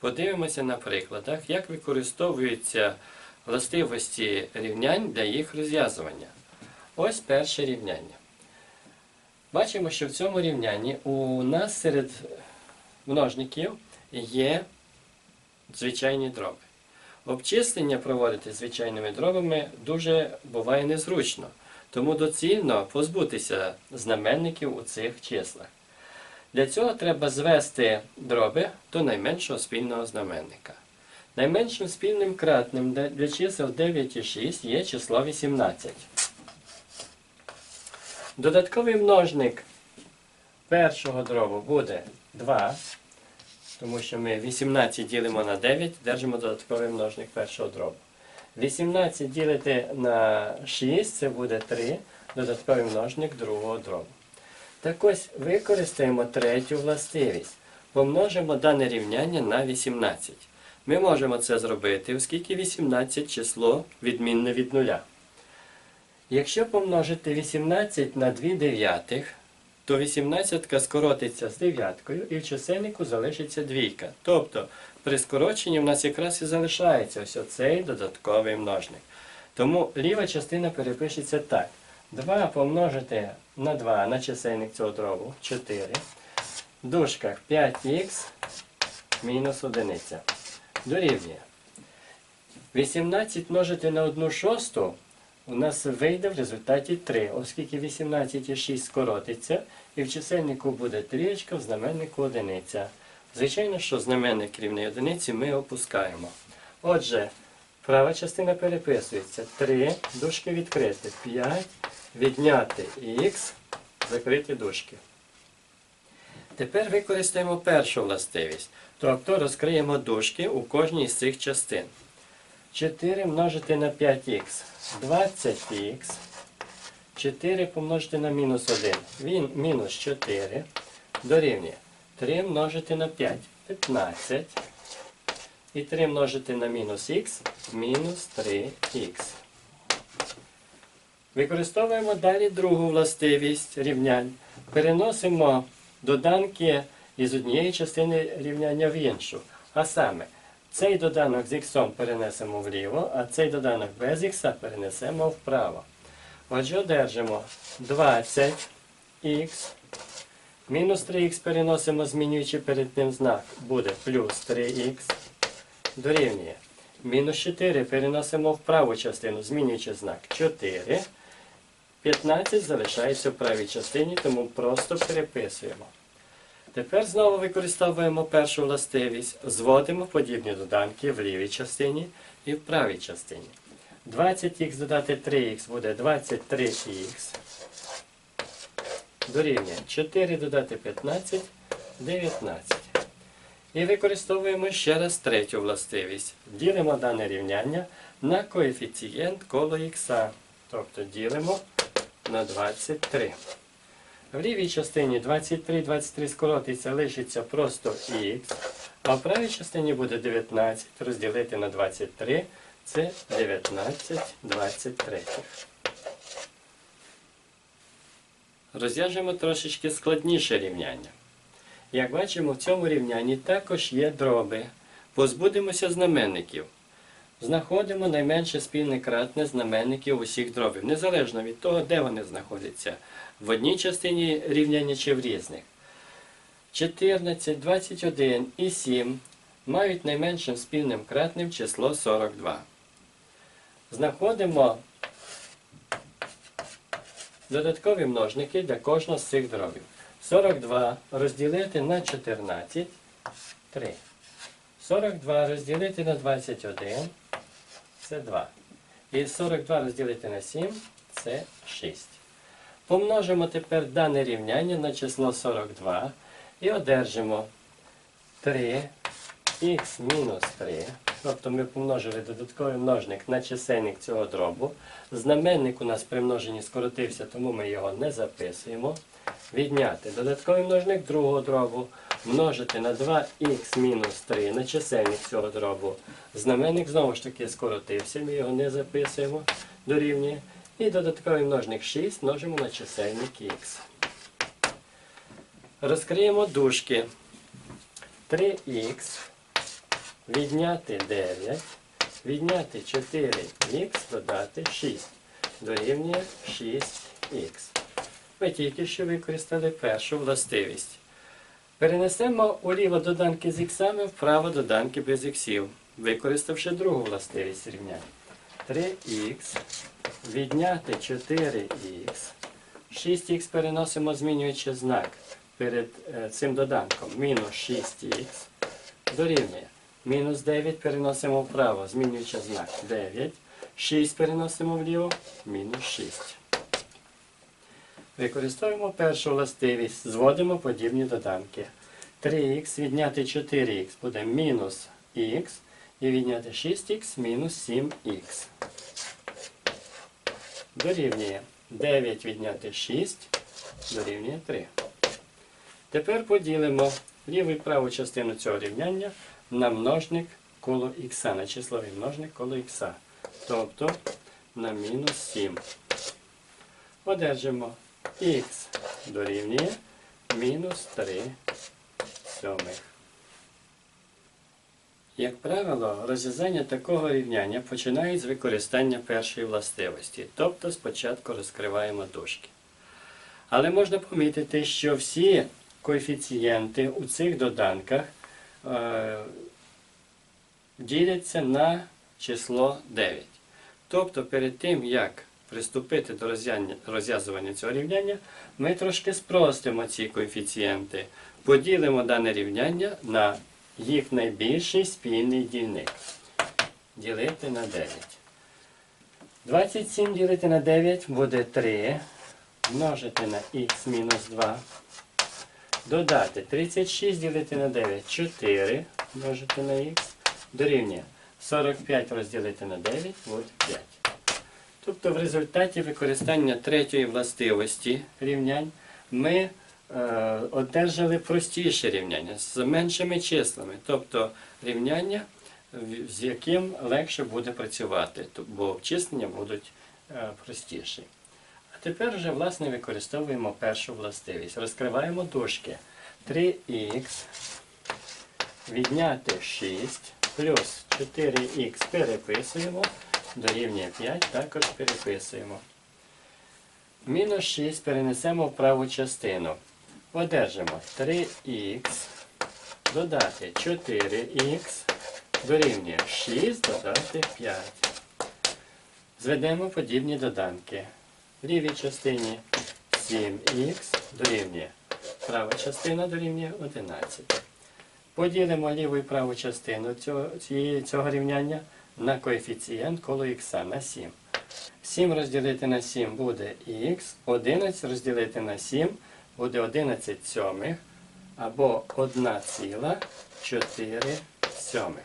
Подивимося на прикладах, як використовуються властивості рівнянь для їх розв'язування. Ось перше рівняння. Бачимо, що в цьому рівнянні у нас серед множників є звичайні дроби. Обчислення проводити звичайними дробами дуже буває незручно, тому доцільно позбутися знаменників у цих числах. Для цього треба звести дроби до найменшого спільного знаменника. Найменшим спільним кратним для- чисел 9 і 6 є число 18. Додатковий множник першого дробу буде 2, тому що ми 18 ділимо на 9, держимо додатковий множник першого дробу. 18 ділити на 6, це буде 3, додатковий множник другого дробу. Так ось використаємо третю властивість. Помножимо дане рівняння на 18. Ми можемо це зробити, оскільки 18 число відмінне від нуля. Якщо помножити 18 на 2 дев'ятих, то 18 скоротиться з дев'яткою і в чисельнику залишиться двійка. Тобто при скороченні в нас якраз і залишається ось оцей додатковий множник. Тому ліва частина перепишеться так. 2 помножити на 2 на чисельник цього дробу 4. В дужках 5х мінус 1. Дорівнює. 18 множити на 1 шосту у нас вийде в результаті 3, оскільки 18 і 6 скоротиться, і в чисельнику буде трієчка, в знаменнику одиниця. Звичайно, що знаменник рівний одиниці ми опускаємо. Отже, права частина переписується 3, дужки відкрити, 5, відняти х, закриті дужки. Тепер використаємо першу властивість, тобто розкриємо дужки у кожній з цих частин. 4 множити на 5х 20х. 4 помножити на мінус 1. Він мінус 4 дорівнює 3 множити на 5 15. І 3 множити на мінус х мінус 3х. Використовуємо далі другу властивість рівнянь. Переносимо доданки із однієї частини рівняння в іншу. А саме, цей доданок з х перенесемо вліво, а цей доданок без х перенесемо вправо. Отже, одержимо 20х. Мінус 3х переносимо, змінюючи перед ним знак. Буде плюс 3х. Дорівнює. Мінус 4 переносимо в праву частину, змінюючи знак 4. 15 залишається в правій частині, тому просто переписуємо. Тепер знову використовуємо першу властивість, зводимо подібні доданки в лівій частині і в правій частині. 20х додати 3х буде 23х. Дорівнює 4 додати 15 19. І використовуємо ще раз третю властивість. Ділимо дане рівняння на коефіцієнт коло х. Тобто ділимо на 23. В лівій частині 23, 23 скоротиться, лишиться просто х, а в правій частині буде 19 розділити на 23, це 19 23. Розв'яжемо трошечки складніше рівняння. Як бачимо, в цьому рівнянні також є дроби. Позбудемося знаменників. Знаходимо найменше спільне кратне знаменників усіх дробів, незалежно від того, де вони знаходяться, в одній частині рівняння чи в різних. 14, 21 і 7 мають найменшим спільним кратним число 42. Знаходимо додаткові множники для кожного з цих дробів. 42 розділити на 14 3. 42 розділити на 21 це 2. І 42 розділити на 7 це 6. Помножимо тепер дане рівняння на число 42 і одержимо 3х мінус 3. Тобто ми помножили додатковий множник на чисельник цього дробу. Знаменник у нас при множенні скоротився, тому ми його не записуємо. Відняти додатковий множник другого дробу, множити на 2х мінус 3 на чисельник цього дробу. Знаменник знову ж таки скоротився, ми його не записуємо, дорівнює. І додатковий множник 6 множимо на чисельник х. Розкриємо дужки. 3х відняти 9, відняти 4х, додати 6. Дорівнює 6х. Ми тільки що використали першу властивість. Перенесемо уліво доданки з іксами, вправо доданки без іксів, використавши другу властивість рівняння. 3х відняти 4х. 6х переносимо, змінюючи знак перед е, цим доданком. Мінус 6х дорівнює. Мінус 9 переносимо вправо, змінюючи знак 9. 6 переносимо вліво, мінус 6. Використовуємо першу властивість, зводимо подібні доданки. 3х відняти 4х буде мінус х і відняти 6х мінус 7х. Дорівнює 9 відняти 6 дорівнює 3. Тепер поділимо ліву і праву частину цього рівняння на множник коло х, на числовий множник коло х. Тобто на мінус 7. Одержимо х дорівнює мінус 3 сьомих. Як правило, розв'язання такого рівняння починають з використання першої властивості, тобто спочатку розкриваємо дужки. Але можна помітити, що всі коефіцієнти у цих доданках е, діляться на число 9. Тобто перед тим, як приступити до розв'язування цього рівняння, ми трошки спростимо ці коефіцієнти, поділимо дане рівняння на їх найбільший спільний дільник. Ділити на 9. 27 ділити на 9 буде 3. Множити на х мінус 2. Додати 36 ділити на 9 4. Множити на х. Дорівнює 45 розділити на 9 буде 5. Тобто в результаті використання третьої властивості рівнянь ми е, одержали простіше рівняння з меншими числами, тобто рівняння, з яким легше буде працювати, бо обчислення будуть е, простіші. А тепер вже власне використовуємо першу властивість. Розкриваємо дужки. 3х відняти 6 плюс 4х переписуємо, дорівнює 5, також переписуємо. Мінус 6 перенесемо в праву частину. Одержимо 3х, додати 4х, дорівнює 6, додати 5. Зведемо подібні доданки. В лівій частині 7х дорівнює. Права частина дорівнює 11. Поділимо ліву і праву частину цього, цього рівняння на коефіцієнт коло х на 7. 7 розділити на 7 буде х, 11 розділити на 7 буде 11 сьомих або 1,4 сьомих.